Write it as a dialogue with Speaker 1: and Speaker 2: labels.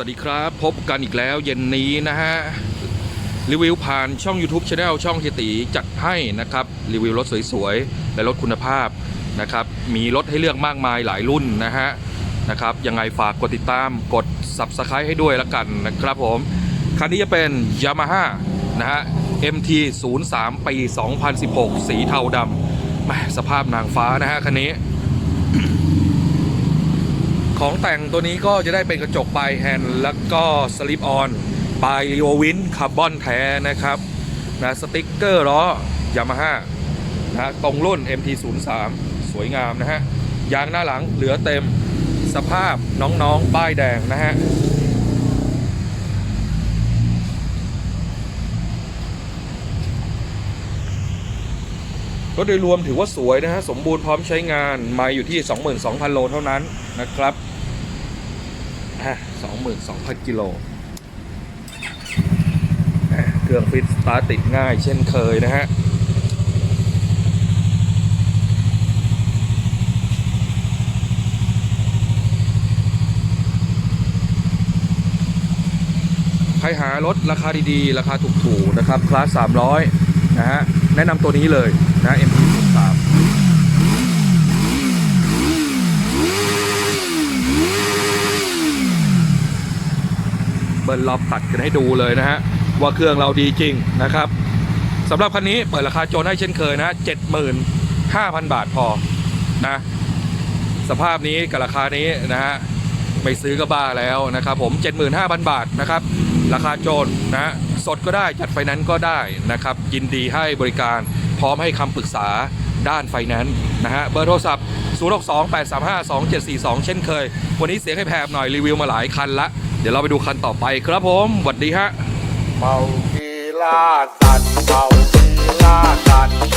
Speaker 1: วัสดีครับ พบกันอีกแล้วเย็นนี้นะฮะ รีวิวผ่านช่อง YouTube Channel ช่องเฮียตีจัดให้นะครับ รีวิวรถสวยๆ และรถคุณภาพนะครับ มีรถให้เลือกมากมายหลายรุ่นนะฮะนะครับยังไงฝากกดติดตามกด Subscribe ให้ด้วยละกันนะครับผม คันนี้จะเป็น Yamaha นะฮะ MT 0 3ปี 2016 สีเทาดำสภาพนางฟ้านะฮะคันนี้ ของแต่งตัวนี้ก็จะได้เป็นกระจกปลายแฮนด์แล้วก็สลิปออนปลายรีโอวินคาร์บอนแท้นะครับนะสติ๊กเกอร์ล้อยามาฮ่านะฮะตรงรุ่น MT03 สวยงามนะฮะยางหน้าหลังเหลือเต็มสภาพน้องๆป้ายแดงนะฮะรถโดยรวมถือว่าสวยนะฮะ สมบูรณ์พร้อมใช้งานมาอยู่ที่ 22,000 โลเท่านั้นนะครับ อะ22,000กิโล เครื่องฟิตสตาร์ติดง่ายเช่นเคยนะฮะใครหารถราคาดีๆ ราคาถูกๆนะครับ คลาส 300 นะฮะ แนะนำตัวนี้เลยนะ MT03 เบิร์นล็อบตัดกันให้ดูเลยนะฮะว่าเครื่องเราดีจริงนะครับสำหรับคันนี้เปิดราคาโจนให้เช่นเคยนะ75,000บาทพอนะสภาพนี้กับราคานี้นะฮะไม่ซื้อก็บ้าแล้วนะครับผม 75,000 บาทนะครับ ราคาโจรนะสดก็ได้จัดไฟนนซ์ก็ได้นะครับ ยินดีให้บริการพร้อมให้คำปรึกษาด้านไฟแนนซ์นะฮะเบอร์โทรศัพท์ 0628352742 เช่นเคย วันนี้เสียงให้แพบหน่อยรีวิวมาหลายคันละ เดี๋ยวเราไปดูคันต่อไปครับผมสวัสดีฮะ
Speaker 2: เมากีล่าสัตว์เมากีล่าสัตว์